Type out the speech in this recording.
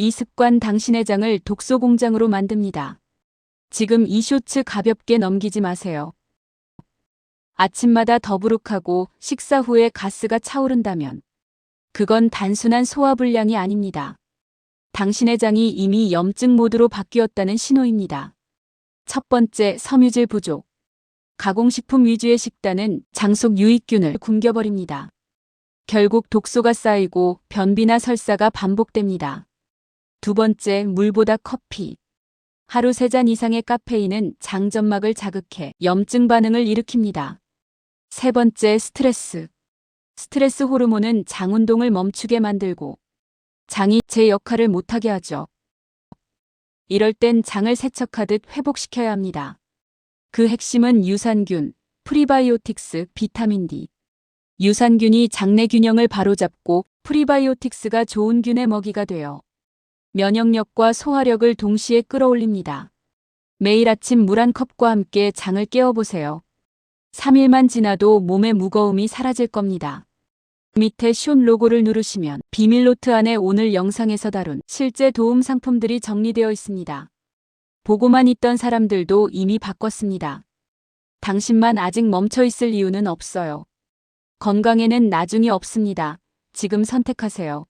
이 습관 당신의 장을 독소 공장으로 만듭니다. 지금 이 쇼츠 가볍게 넘기지 마세요. 아침마다 더부룩하고 식사 후에 가스가 차오른다면 그건 단순한 소화불량이 아닙니다. 당신의 장이 이미 염증 모드로 바뀌었다는 신호입니다. 첫 번째, 섬유질 부족. 가공식품 위주의 식단은 장 속 유익균을 굶겨버립니다. 결국 독소가 쌓이고 변비나 설사가 반복됩니다. 두 번째, 물보다 커피. 하루 세잔 이상의 카페인은 장점막을 자극해 염증 반응을 일으킵니다. 세 번째, 스트레스. 스트레스 호르몬은 장 운동을 멈추게 만들고 장이 제 역할을 못하게 하죠. 이럴 땐 장을 세척하듯 회복시켜야 합니다. 그 핵심은 유산균, 프리바이오틱스, 비타민 D. 유산균이 장내 균형을 바로잡고 프리바이오틱스가 좋은 균의 먹이가 되어 면역력과 소화력을 동시에 끌어올립니다. 매일 아침 물 한 컵과 함께 장을 깨워보세요. 3일만 지나도 몸의 무거움이 사라질 겁니다. 밑에 숀 로고를 누르시면 비밀 노트 안에 오늘 영상에서 다룬 실제 도움 상품들이 정리되어 있습니다. 보고만 있던 사람들도 이미 바꿨습니다. 당신만 아직 멈춰 있을 이유는 없어요. 건강에는 나중이 없습니다. 지금 선택하세요.